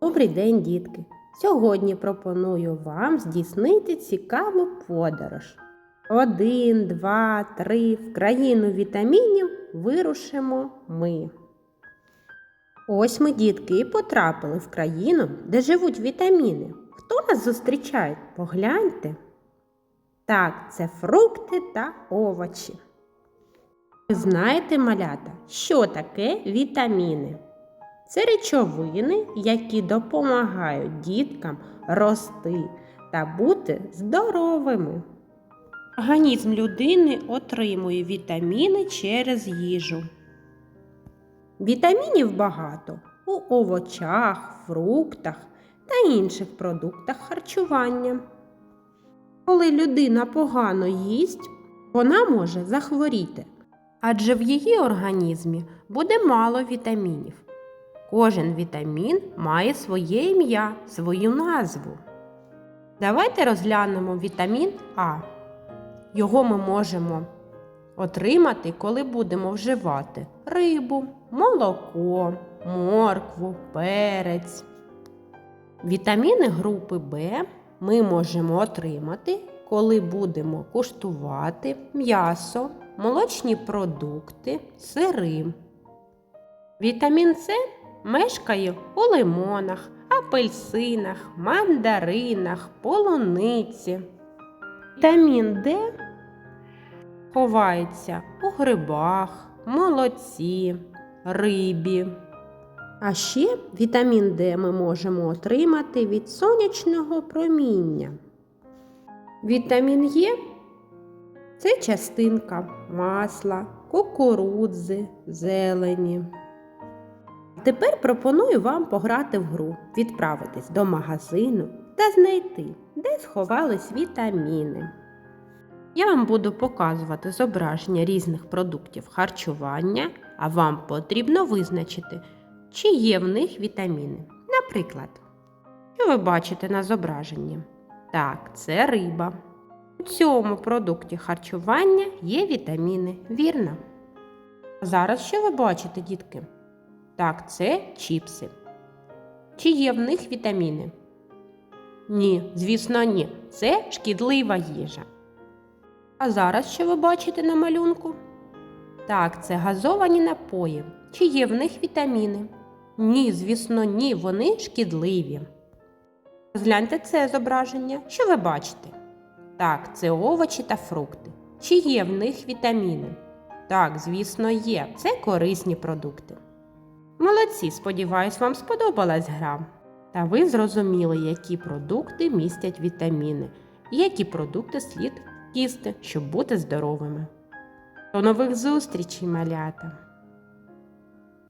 Добрий день, дітки! Сьогодні пропоную вам здійснити цікаву подорож. Один, два, три. В країну вітамінів вирушимо ми. Ось ми, дітки, і потрапили в країну, де живуть вітаміни. Хто нас зустрічає? Погляньте. Так, це фрукти та овочі. Ви знаєте, малята, що таке вітаміни? Це речовини, які допомагають діткам рости та бути здоровими. Організм людини отримує вітаміни через їжу. Вітамінів багато у овочах, фруктах та інших продуктах харчування. Коли людина погано їсть, вона може захворіти, адже в її організмі буде мало вітамінів. Кожен вітамін має своє ім'я, свою назву. Давайте розглянемо вітамін А. Його ми можемо отримати, коли будемо вживати рибу, молоко, моркву, перець. Вітаміни групи Б ми можемо отримати, коли будемо куштувати м'ясо, молочні продукти, сири. Вітамін С мешкає у лимонах, апельсинах, мандаринах, полуниці. Вітамін Д ховається у грибах, молоці, рибі. А ще вітамін Д ми можемо отримати від сонячного проміння. Вітамін Є це частинка масла, кукурудзи, зелені. Тепер пропоную вам пограти в гру, відправитись до магазину та знайти, де сховались вітаміни. Я вам буду показувати зображення різних продуктів харчування, а вам потрібно визначити, чи є в них вітаміни. Наприклад, що ви бачите на зображенні? Так, це риба. У цьому продукті харчування є вітаміни, вірно. Зараз що ви бачите, дітки? Так, це чіпси. Чи є в них вітаміни? Ні, звісно, ні. Це шкідлива їжа. А зараз що ви бачите на малюнку? Так, це газовані напої. Чи є в них вітаміни? Ні, звісно, ні, вони шкідливі. Розгляньте це зображення. Що ви бачите? Так, це овочі та фрукти. Чи є в них вітаміни? Так, звісно, є. Це корисні продукти. Молодці, сподіваюсь, вам сподобалась гра. Та ви зрозуміли, які продукти містять вітаміни і які продукти слід їсти, щоб бути здоровими. До нових зустрічей, малята!